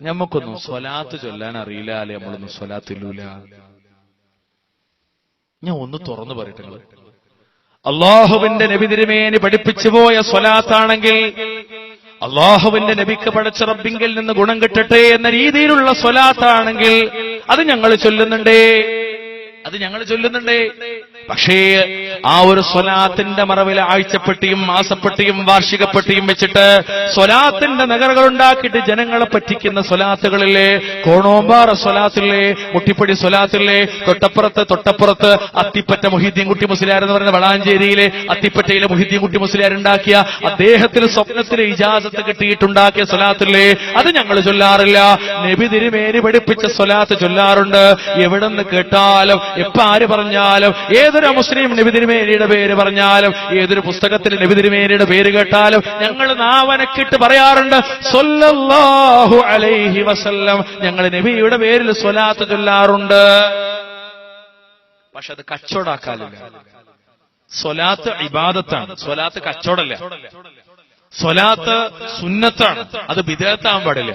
ഞമ്മക്കൊന്നും സ്വലാത്ത് ചൊല്ലാൻ അറിയില്ല അല്ലെ? നമ്മളൊന്നും സ്വലാത്ത് ഇല്ലൂല ഞാൻ ഒന്ന് തുറന്നു പറയട്ടെ. അള്ളാഹുവിന്റെ നബി തിരുമേനി പഠിപ്പിച്ചു പോയ സ്വലാത്താണെങ്കിൽ അള്ളാഹുവിന്റെ നബിക്ക് പഠിച്ച റബ്ബിങ്കിൽ നിന്ന് ഗുണം കിട്ടട്ടെ എന്ന രീതിയിലുള്ള സ്വലാത്താണെങ്കിൽ അത് ഞങ്ങൾ ചൊല്ലുന്നുണ്ടേ. അത് ഞങ്ങൾ ചൊല്ലുന്നുണ്ടേ. പക്ഷേ ആ ഒരു സ്വലാത്തിന്റെ മറവിൽ ആഴ്ചപ്പെട്ടിയും മാസപ്പെട്ടിയും വാർഷികപ്പെട്ടിയും വെച്ചിട്ട് സ്വലാത്തിന്റെ നഗറുകൾ ഉണ്ടാക്കിയിട്ട് ജനങ്ങളെ പറ്റിക്കുന്ന സ്വലാത്തുകളിലെ കോണോമ്പാറ സ്വലാത്തില്ലേ മുട്ടിപ്പടി സ്വലാത്തില്ലേ തൊട്ടപ്പുറത്ത് തൊട്ടപ്പുറത്ത് അത്തിപ്പറ്റ മുഹിദ്ദീൻ കുട്ടി മുസ്ലിയാർ എന്ന് പറയുന്ന വളാഞ്ചേരിയിലെ അത്തിപ്പറ്റയിലെ മുഹിദ്ദീൻ കുട്ടി മുസ്ലിയാർ ഉണ്ടാക്കിയ അദ്ദേഹത്തിന് സ്വപ്നത്തിലെ ഇജാസത്ത് കിട്ടിയിട്ടുണ്ടാക്കിയ സ്വലാത്തില്ലേ അത് ഞങ്ങൾ ചൊല്ലാറില്ല. നബി തിരുമേനി പഠിപ്പിച്ച സ്വലാത്ത് ചൊല്ലാറുണ്ട്. എവിടെ നിന്ന് കേട്ടാലും എപ്പ ആര് പറഞ്ഞാലും ഏതൊരു മുസ്ലിം നബി തിരുമേനിയുടെ പേര് പറഞ്ഞാലും ഏതൊരു പുസ്തകത്തിൽ നബിതിരുമേനിയുടെ പേര് കേട്ടാലും ഞങ്ങൾ നാവനക്കിട്ട് പറയാറുണ്ട് അലൈഹി വസല്ലം. ഞങ്ങൾ നബിയുടെ പേരിൽ സ്വലാത്ത് ചൊല്ലാറുണ്ട്. പക്ഷെ അത് കച്ചവടാക്കാലില്ല സ്വലാത്ത് ഇബാദത്താണ്. സ്വലാത്ത് കച്ചവടല്ല സ്വലാത്ത് സുന്നത്താണ്. അത് വിദേഹത്താൻ പാടില്ല.